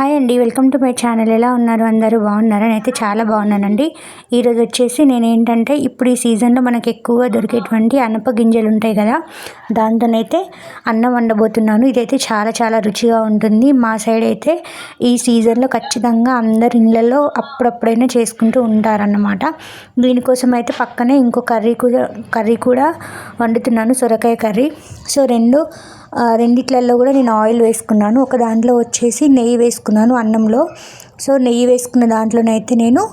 Hi అండి welcome to my channel. ఎలా ఉన్నారు? అందరూ బాగున్నారా? నేనైతే చాలా బాగున్నానండి. ఈరోజు వచ్చేసి నేను ఏంటంటే ఇప్పుడు ఈ సీజన్లో మనకు ఎక్కువగా దొరికేటువంటి అనప గింజలు ఉంటాయి కదా దాంతోనైతే అన్నం వండబోతున్నాను. ఇదైతే చాలా చాలా రుచిగా ఉంటుంది. మా సైడ్ అయితే ఈ సీజన్లో ఖచ్చితంగా అందరి ఇళ్ళల్లో అప్పుడప్పుడైనా చేసుకుంటూ ఉంటారన్నమాట. దీనికోసం అయితే పక్కనే ఇంకో కర్రీ కూడా కర్రీ కూడా వండుతున్నాను సొరకాయ కర్రీ. సో రెండు రెండిట్లలో కూడా నేను ఆయిల్ వేసుకున్నాను. ఒక దాంట్లో వచ్చేసి నెయ్యి వేసుకున్నాను అన్నంలో. సో నెయ్యి వేసుకున్న దాంట్లోనైతే నేను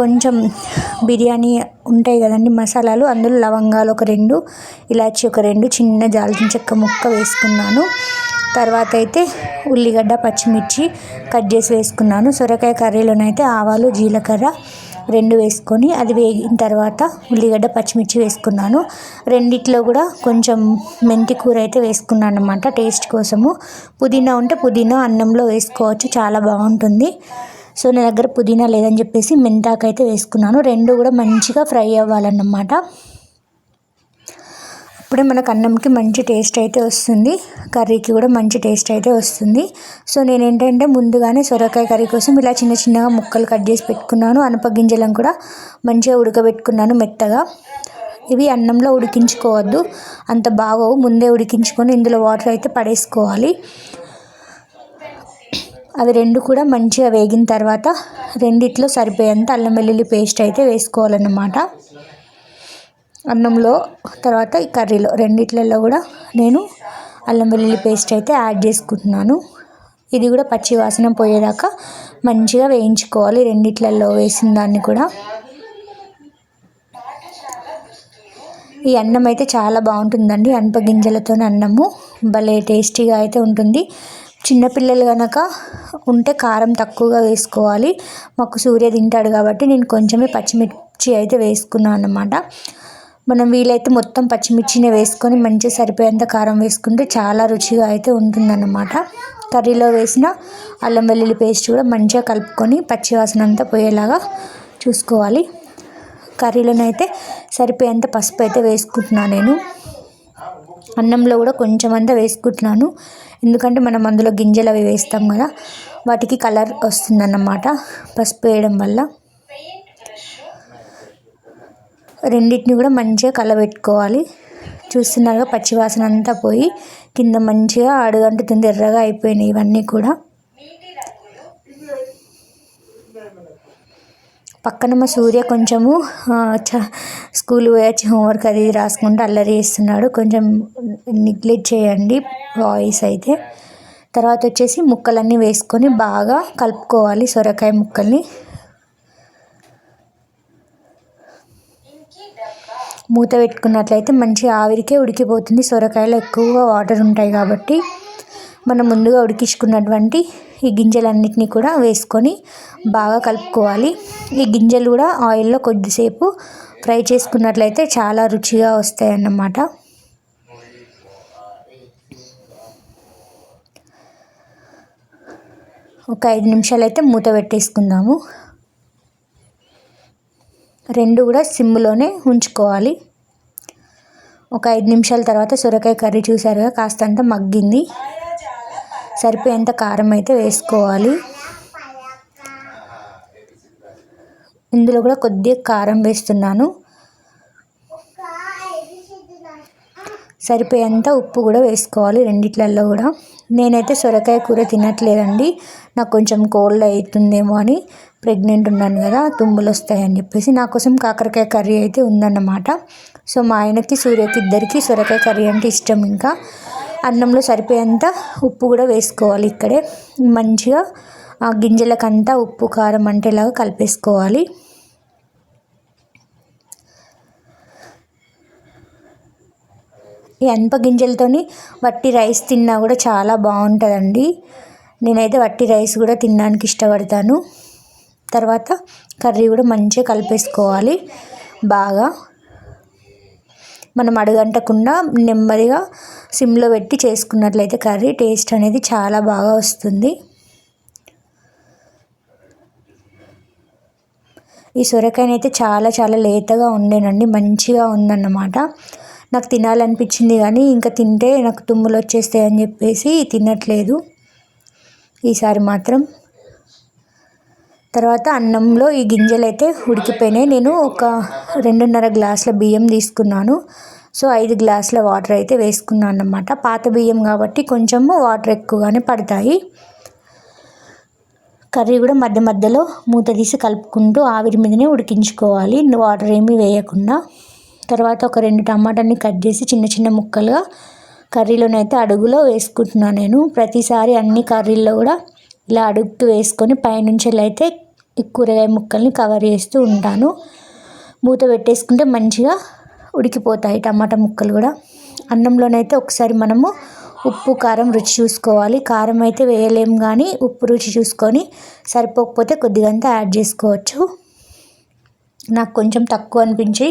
కొంచెం బిర్యానీ ఉంటాయి కదండి మసాలాలు. అందులో లవంగాలు ఒక రెండు ఇలాచి ఒక రెండు చిన్న జాల్చిన చెక్క ముక్క వేసుకున్నాను. తర్వాత అయితే ఉల్లిగడ్డ పచ్చిమిర్చి కట్ చేసి వేసుకున్నాను. సొరకాయ కర్రీలోనైతే ఆవాలు జీలకర్ర రెండు వేసుకొని అది వేగిన తర్వాత ఉల్లిగడ్డ పచ్చిమిర్చి వేసుకున్నాను. రెండిట్లో కూడా కొంచెం మెంతి కూర అయితే వేసుకున్నాను అనమాట టేస్ట్ కోసము. పుదీనా ఉంటే పుదీనా అన్నంలో వేసుకోవచ్చు చాలా బాగుంటుంది. సో నా దగ్గర పుదీనా లేదని చెప్పేసి మెంతాకైతే వేసుకున్నాను. రెండు కూడా మంచిగా ఫ్రై అవ్వాలన్నమాట. అప్పుడే మనకు అన్నంకి మంచి టేస్ట్ అయితే వస్తుంది. కర్రీకి కూడా మంచి టేస్ట్ అయితే వస్తుంది. సో నేను ఏంటంటే ముందుగానే సొరకాయ కర్రీ కోసం ఇలా చిన్న చిన్నగా ముక్కలు కట్ చేసి పెట్టుకున్నాను. అనప గింజలను కూడా మంచిగా ఉడకబెట్టుకున్నాను మెత్తగా. ఇవి అన్నంలో ఉడికించుకోవద్దు. అంత బాగోవు. ముందే ఉడికించుకొని ఇందులో వాటర్ అయితే పడేసుకోవాలి. అవి రెండు కూడా మంచిగా వేగిన తర్వాత రెండిట్లో సరిపోయేంత అల్లం వెల్లుల్లి పేస్ట్ అయితే వేసుకోవాలన్నమాట. అన్నంలో తర్వాత ఈ కర్రీలో రెండిట్లలో కూడా నేను అల్లం వెల్లుల్లి పేస్ట్ అయితే యాడ్ చేసుకుంటున్నాను. ఇది కూడా పచ్చి వాసన పోయేదాకా మంచిగా వేయించుకోవాలి రెండిట్లలో వేసిన దాన్ని కూడా. ఈ అన్నం అయితే చాలా బాగుంటుందండి అనప గింజలతో అన్నము. భలే టేస్టీగా అయితే ఉంటుంది. చిన్నపిల్లలు కనుక ఉంటే కారం తక్కువగా వేసుకోవాలి. మాకు సూర్య తింటాడు కాబట్టి నేను కొంచెమే పచ్చిమిర్చి అయితే వేసుకున్నాను అన్నమాట. మనం వీలైతే మొత్తం పచ్చిమిర్చిని వేసుకొని మంచిగా సరిపోయేంత కారం వేసుకుంటే చాలా రుచిగా అయితే ఉంటుందన్నమాట. కర్రీలో వేసిన అల్లం వెల్లుల్లి పేస్ట్ కూడా మంచిగా కలుపుకొని పచ్చివాసన అంతా పోయేలాగా చూసుకోవాలి. కర్రీలోనైతే సరిపోయేంత పసుపు అయితే వేసుకుంటున్నాను నేను. అన్నంలో కూడా కొంచెం అంతా వేసుకుంటున్నాను. ఎందుకంటే మనం అందులో గింజలు అవి వేస్తాం కదా వాటికి కలర్ వస్తుందన్నమాట పసుపు వేయడం వల్ల. రెండింటిని కూడా మంచిగా కలబెట్టుకోవాలి. చూస్తున్నారుగా పచ్చివాసన అంతా పోయి కింద మంచిగా అడుగంటుతుంది ఎర్రగా అయిపోయినాయి ఇవన్నీ కూడా. పక్కన మా సూర్య కొంచెము స్కూల్ పోయొచ్చి హోంవర్క్ అది రాసుకుంటూ అల్లరి చేస్తున్నాడు. కొంచెం నెగ్లెక్ట్ చేయండి వాయిస్ అయితే. తర్వాత వచ్చేసి ముక్కలన్నీ వేసుకొని బాగా కలుపుకోవాలి సొరకాయ ముక్కల్ని. మూత పెట్టుకున్నట్లయితే మంచి ఆవిరికే ఉడికిపోతుంది. సొరకాయలో ఎక్కువగా వాటర్ ఉంటాయి కాబట్టి మనం ముందుగా ఉడికించుకున్నటువంటి ఈ గింజలన్నిటిని కూడా వేసుకొని బాగా కలుపుకోవాలి. ఈ గింజలు కూడా ఆయిల్లో కొద్దిసేపు ఫ్రై చేసుకున్నట్లయితే చాలా రుచిగా వస్తాయి అన్నమాట ఒక ఐదు నిమిషాలు అయితే మూత పెట్టేసుకుందాము. రెండు కూడా సిమ్లోనే ఉంచుకోవాలి. ఒక ఐదు నిమిషాల తర్వాత సొరకాయ కర్రీ చూసారుగా కాస్తంత మగ్గింది. సరిపోయేంత కారం అయితే వేసుకోవాలి. ఇందులో కూడా కొద్దిగా కారం వేస్తున్నాను. సరిపోయేంత ఉప్పు కూడా వేసుకోవాలి రెండిట్లలో కూడా. నేనైతే సొరకాయ కూర తినట్లేదండి. నాకు కొంచెం కోల్డ్ అవుతుందేమో అని ప్రెగ్నెంట్ ఉన్నాను కదా తుమ్ములు వస్తాయని చెప్పేసి. నా కోసం కాకరకాయ కర్రీ అయితే ఉందన్నమాట. సో మా ఆయనకి సూర్యకి ఇద్దరికి సొరకాయ కర్రీ అంటే ఇష్టం ఇంకా. అన్నంలో సరిపోయేంత ఉప్పు కూడా వేసుకోవాలి ఇక్కడే. మంచిగా ఆ గింజలకంతా ఉప్పు కారం అంటేలాగా కలిపేసుకోవాలి. ఈ అనప గింజలతోని వట్టి రైస్ తిన్నా కూడా చాలా బాగుంటుందండి. నేనైతే వట్టి రైస్ కూడా తినడానికి ఇష్టపడతాను. తర్వాత కర్రీ కూడా మంచిగా కలిపేసుకోవాలి బాగా. మనం అడుగంటకుండా నెమ్మదిగా సిమ్లో పెట్టి చేసుకున్నట్లయితే కర్రీ టేస్ట్ అనేది చాలా బాగా వస్తుంది. ఈ సొరకాయనైతే చాలా చాలా లేతగా ఉండేనండి మంచిగా ఉందన్నమాట. నాకు తినాలనిపించింది కానీ ఇంకా తింటే నాకు తుమ్ములు వచ్చేస్తాయి అని చెప్పేసి తినట్లేదు. ఈసారి మాత్రం. తర్వాత అన్నంలో ఈ గింజలు అయితే ఉడికిపోయినాయి. నేను ఒక రెండున్నర గ్లాసుల బియ్యం తీసుకున్నాను. సో ఐదు గ్లాసుల వాటర్ అయితే వేసుకున్నాను అన్నమాట. పాత బియ్యం కాబట్టి కొంచెము వాటర్ ఎక్కువగానే పడతాయి. కర్రీ కూడా మధ్య మధ్యలో మూత తీసి కలుపుకుంటూ ఆవిరి మీదనే ఉడికించుకోవాలి. వాటర్ ఏమీ వేయకుండా. తర్వాత ఒక రెండు టమాటాని కట్ చేసి చిన్న చిన్న ముక్కలుగా కర్రీలోనైతే అడుగులో వేసుకుంటున్నాను నేను. ప్రతిసారి అన్ని కర్రీల్లో కూడా ఇలా అడుగుతూ వేసుకొని పైనుంచి అయితే ఈ కూరగాయ ముక్కల్ని కవర్ చేస్తూ ఉంటాను. మూత పెట్టేసుకుంటే మంచిగా ఉడికిపోతాయి టమాటా ముక్కలు కూడా. అన్నంలోనైతే ఒకసారి మనము ఉప్పు కారం రుచి చూసుకోవాలి. కారం అయితే వేయలేము కానీ ఉప్పు రుచి చూసుకొని సరిపోకపోతే కొద్దిగంత యాడ్ చేసుకోవచ్చు. నాకు కొంచెం తక్కువ అనిపించి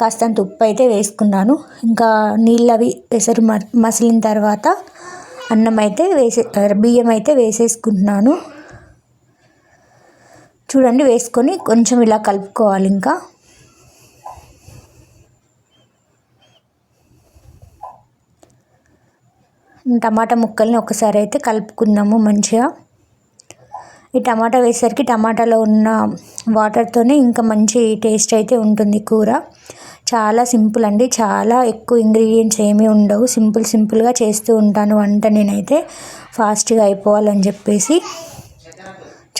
కాస్తంత ఉప్పు అయితే వేసుకున్నాను. ఇంకా నీళ్ళు అవి ఎసరు మసిలిన తర్వాత అన్నం అయితే వేసే బియ్యం అయితే వేసేసుకుంటున్నాను. చూడండి వేసుకొని కొంచెం ఇలా కలుపుకోవాలి ఇంకా. టమాటా ముక్కల్ని ఒకసారి అయితే కలుపుకుందాము మంచిగా. ఈ టమాటా వేసేసరికి టమాటాలో ఉన్న వాటర్తోనే ఇంకా మంచి టేస్ట్ అయితే ఉంటుంది కూర. చాలా సింపుల్ అండి. చాలా ఎక్కువ ఇంగ్రీడియంట్స్ ఏమీ ఉండవు. సింపుల్ సింపుల్గా చేస్తూ ఉంటాను వంట నేనైతే. ఫాస్ట్గా అయిపోవాలని చెప్పేసి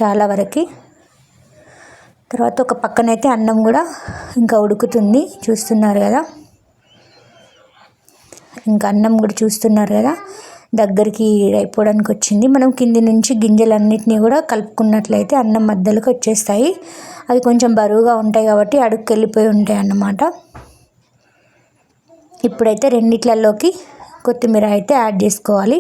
చాలా వరకు. తర్వాత ఒక పక్కనైతే అన్నం కూడా ఇంకా ఉడుకుతుంది. చూస్తున్నారు కదా? ఇంకా అన్నం కూడా చూస్తున్నారు కదా? దగ్గరికి అయిపోవడానికి వచ్చింది. మనం కింది నుంచి గింజలన్నిటినీ కూడా కలుపుకున్నట్లయితే అన్నం మధ్యలోకి వచ్చేస్తాయి. అవి కొంచెం బరువుగా ఉంటాయి కాబట్టి అడుగుకెళ్ళిపోయి ఉంటాయి అన్నమాట ఇప్పుడైతే రెండిట్లలోకి కొత్తిమీర అయితే యాడ్ చేసుకోవాలి.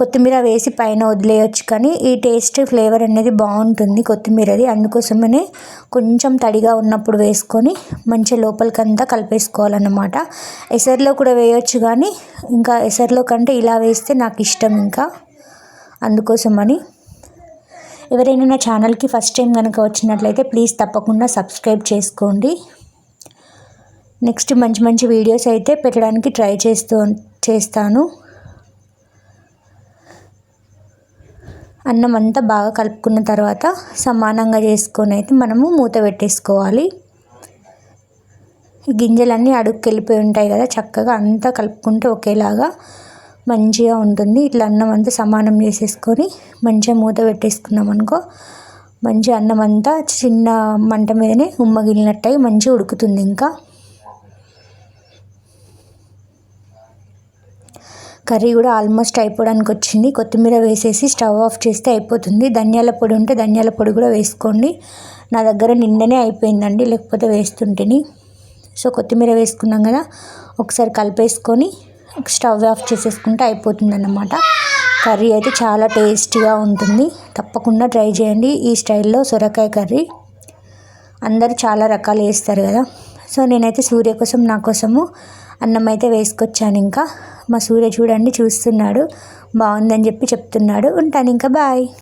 కొత్తిమీర వేసి పైన వదిలేయచ్చు కానీ ఈ టేస్ట్ ఫ్లేవర్ అనేది బాగుంటుంది కొత్తిమీరది. అందుకోసమనే కొంచెం తడిగా ఉన్నప్పుడు వేసుకొని మంచి లోపలికంతా కలిపేసుకోవాలన్నమాట. ఎసర్లో కూడా వేయొచ్చు కానీ ఇంకా ఎసర్లో కంటే ఇలా వేస్తే నాకు ఇష్టం ఇంకా. అందుకోసమని ఎవరైనా నా ఛానల్కి ఫస్ట్ టైం కనుక వచ్చినట్లయితే ప్లీజ్ తప్పకుండా సబ్స్క్రైబ్ చేసుకోండి. నెక్స్ట్ మంచి మంచి వీడియోస్ అయితే పెట్టడానికి ట్రై చేస్తూ చేస్తాను. అన్నం అంతా బాగా కలుపుకున్న తర్వాత సమానంగా చేసుకొని అయితే మనము మూత పెట్టేసుకోవాలి. గింజలన్నీ అడుగుకి వెళ్ళిపోయి ఉంటాయి కదా చక్కగా అంతా కలుపుకుంటే ఒకేలాగా మంచిగా ఉంటుంది. ఇట్లా అన్నం అంతా సమానం చేసేసుకొని మంచిగా మూత పెట్టేసుకున్నాం అనుకో మంచి అన్నం అంతా చిన్న మంట మీదనే ఉమ్మగిలినట్టయి మంచిగా ఉడుకుతుంది ఇంకా. కర్రీ కూడా ఆల్మోస్ట్ అయిపోవడానికి వచ్చింది కొత్తిమీర వేసేసి స్టవ్ ఆఫ్ చేస్తే అయిపోతుంది. ధనియాల పొడి ఉంటే ధనియాల పొడి కూడా వేసుకోండి. నా దగ్గర నిన్ననే అయిపోయిందండి లేకపోతే వేస్తుంటేని. సో కొత్తిమీర వేసుకున్నాం కదా ఒకసారి కలిపేసుకొని స్టవ్ ఆఫ్ చేసేసుకుంటే అయిపోతుంది అన్నమాట కర్రీ అయితే చాలా టేస్టీగా ఉంటుంది. తప్పకుండా ట్రై చేయండి ఈ స్టైల్లో సొరకాయ కర్రీ. అందరు చాలా రకాలు వేస్తారు కదా. సో నేనైతే సూర్య కోసం నా కోసము అన్నం అయితే వేసుకొచ్చాను ఇంకా. మా సూర్య చూడండి చూస్తున్నాడు. బాగుందని చెప్పి చెప్తున్నాడు. ఉంటాను ఇంకా బాయ్.